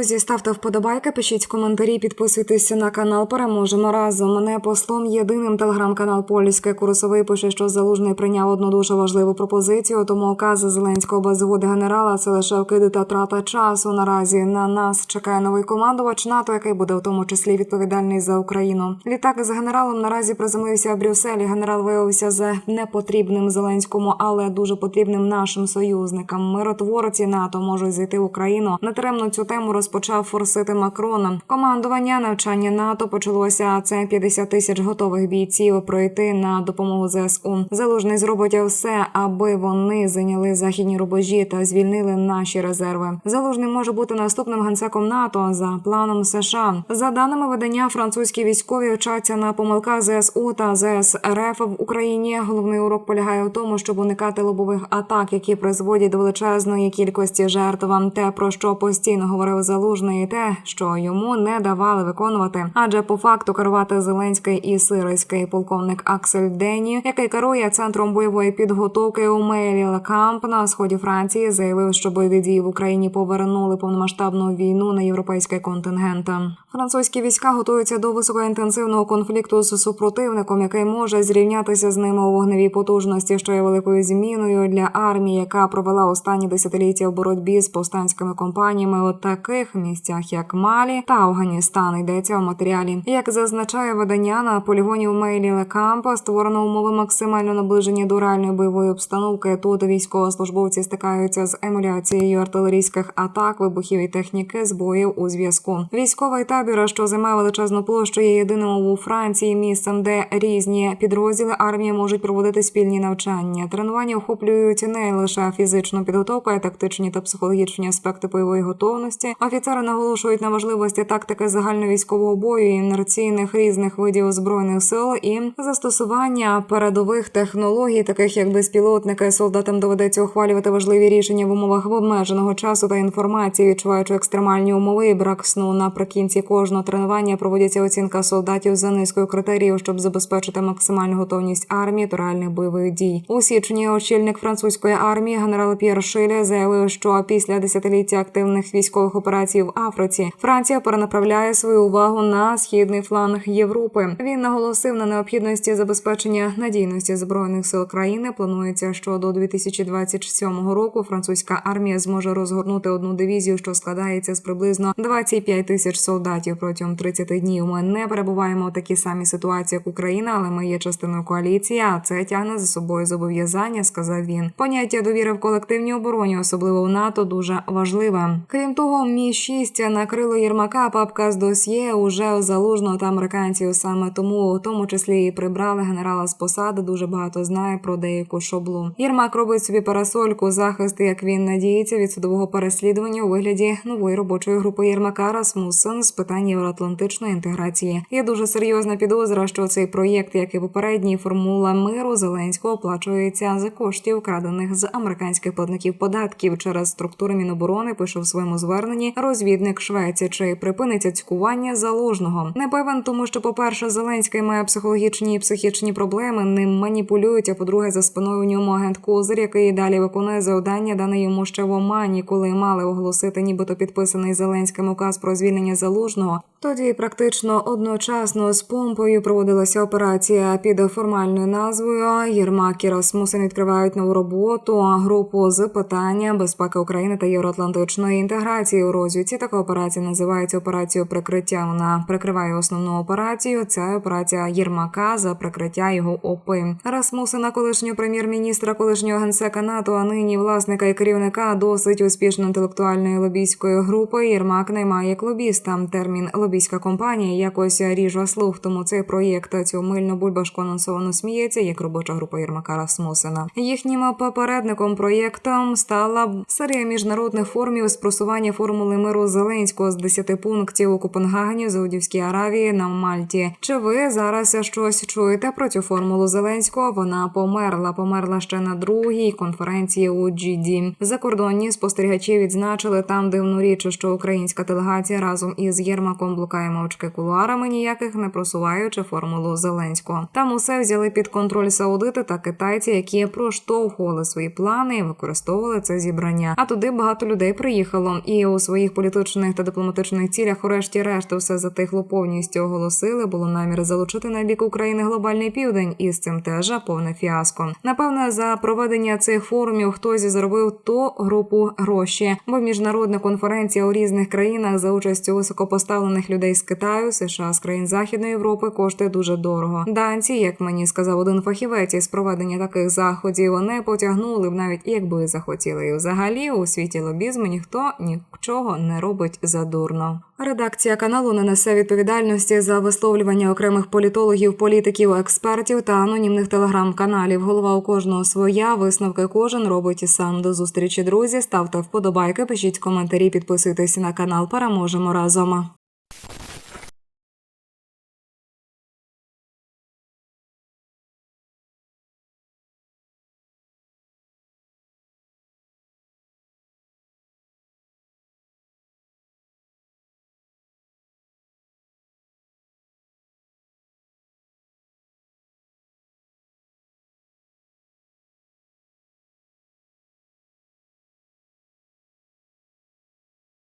Друзі, ставте вподобайки, пишіть коментарі, підписуйтесь на канал. Переможемо разом. Мене послом єдиним телеграм-канал Польське курсовий пише, що залужний прийняв одну дуже важливу пропозицію. Тому укази Зеленського без згоди генерала це лише вкиди та трата часу. Наразі на нас чекає новий командувач НАТО, який буде в тому числі відповідальний за Україну. Літак з генералом наразі приземлився в Брюсселі. Генерал виявився за непотрібним Зеленському, але дуже потрібним нашим союзникам. Миротворці НАТО можуть зайти в Україну. Нетеремно цю тему розпочав форсити Макрона. Командування навчання НАТО почалося. Це 50 тисяч готових бійців пройти на допомогу ЗСУ. Залужний зробить все, аби вони зайняли західні рубежі та звільнили наші резерви. Залужний може бути наступним генсеком НАТО за планом США. За даними видання, французькі військові вчаться на помилках ЗСУ та ЗСРФ в Україні. Головний урок полягає в тому, щоб уникати лобових атак, які призводять до величезної кількості жертв. Те про що постійно говорив залужний, і те, що йому не давали виконувати. Адже по факту керувати Зеленський і сирийський полковник Аксель Дені, який керує центром бойової підготовки у Мейлі Лекамп на сході Франції, заявив, що бойові дії в Україні повернули повномасштабну війну на європейський контингент. Французькі війська готуються до високоінтенсивного конфлікту з супротивником, який може зрівнятися з ними у вогневій потужності, що є великою зміною для армії, яка провела останні десятиліття в боротьбі з повстанськими компаніями у таких місцях, як Малі та Афганістан. Йдеться у матеріалі. Як зазначає видання на полігоні у Мейлі Лекампа, створено умови максимально наближені до реальної бойової обстановки. Тут військовослужбовці стикаються з емуляцією артилерійських атак, вибухів і техніки збоїв у зв'язку. Військовий табір, що займає величезну площу, є єдиним у Франції місцем, де різні підрозділи армії можуть проводити спільні навчання. Тренування охоплюють не лише фізичну підготовку, а й тактичні та психологічні аспекти бойової готовності. Офіцери наголошують на важливості тактики загальновійськового бою, інерційних різних видів збройних сил і застосування передових технологій, таких як безпілотники. Солдатам доведеться ухвалювати важливі рішення в умовах обмеженого часу та інформації, відчуваючи екстремальні умови і брак сну. Наприкінці кожного тренування проводиться оцінка солдатів за низкою критеріїв, щоб забезпечити максимальну готовність армії до реальних бойових дій. У січні очільник французької армії генерал П'єр Шиле заявив, що після десятиліття активних військових операцій в Африці Франція перенаправляє свою увагу на східний фланг Європи. Він наголосив на необхідності забезпечення надійності збройних сил країни. Планується, що до 2027 року французька армія зможе розгорнути одну дивізію, що складається з приблизно 25 тисяч солдатів протягом 30 днів. Ми не перебуваємо у такій самій ситуації, як Україна, але ми є частиною коаліції. А це тягне за собою зобов'язання, сказав він. Поняття довіри в колективній обороні, особливо в НАТО, дуже важливе. Крім того, мі 6 накрило Єрмака. Папка з досьє уже залужного та американців. Саме тому, у тому числі, і прибрали генерала з посади. Дуже багато знає про деяку шоблу. Єрмак робить собі парасольку, захист, як він надіється, від судового переслідування у вигляді нової робочої групи Єрмака Расмусен з питань євроатлантичної інтеграції. Є дуже серйозна підозра, що цей проєкт, як і попередній формула миру Зеленського, оплачується за коштів, вкрадених з американських платників податків через структури Міноборони. Пише в своєму зверненні розвідник Швеції, чи припиниться цькування заложного. Не певен, тому що, по перше, Зеленський має психологічні і психічні проблеми. Ним маніпулюють. А по-друге, за спиною у ньому агент Козир, який далі виконує завдання, дане йому ще в Омані, коли мали оголосити, нібито підписаний Зеленським указ про звільнення залужного. Тоді практично одночасно з помпою проводилася операція під формальною назвою Єрмак і Расмусен відкривають нову роботу групу з питання безпеки України та євроатлантичної інтеграції у розвідці. Така операція називається операцією прикриття. Вона прикриває основну операцію. Це операція Єрмака за прикриття його ОПИ. Расмусена, колишнього прем'єр-міністра, колишнього генсека НАТО, а нині власника і керівника досить успішно інтелектуальної лобійської групи. Єрмак наймає як лобіста. Термін лобійська компанія якось ріже слух. Тому цей проєкт цю мильну бульбашку анонсовано сміється, як робоча група Єрмака Расмусена. Їхнім попередником проєктом стала серія міжнародних форумів з просування формули миру Зеленського з 10 пунктів у Копенгагені, Саудівській Аравії на Мальті. Чи ви зараз щось чуєте про цю формулу Зеленського? Вона померла. Померла ще на другій конференції у GD. Закордонні спостерігачі відзначили там дивну річ, що українська делегація разом із Єрмаком блукає мовчки кулуарами, ніяких не просуваючи формулу Зеленського. Там усе взяли під контроль саудити та китайці, які проштовхували свої плани і використовували це зібрання. А туди багато людей приїхало, і у своїх політичних та дипломатичних цілях, урешті-решт, все затихло повністю оголосили. Було намір залучити на бік України глобальний південь, і з цим теж повне фіаско. Напевне, за проведення цих форумів хтось заробив ту групу гроші, бо міжнародна конференція у різних країнах за участю високопоставлених людей з Китаю, США з країн Західної Європи коштує дуже дорого. Данці, як мені сказав один фахівець із проведення таких заходів, не потягнули б навіть якби захотіли. І взагалі у світі лобізму ніхто нічого не робить задурно. Редакція каналу не несе відповідальності за висловлювання окремих політологів, політиків, експертів та анонімних телеграм-каналів. Голова у кожного своя. Висновки кожен робить і сам. До зустрічі, друзі. Ставте вподобайки, пишіть коментарі, підписуйтесь на канал. Переможемо разом. you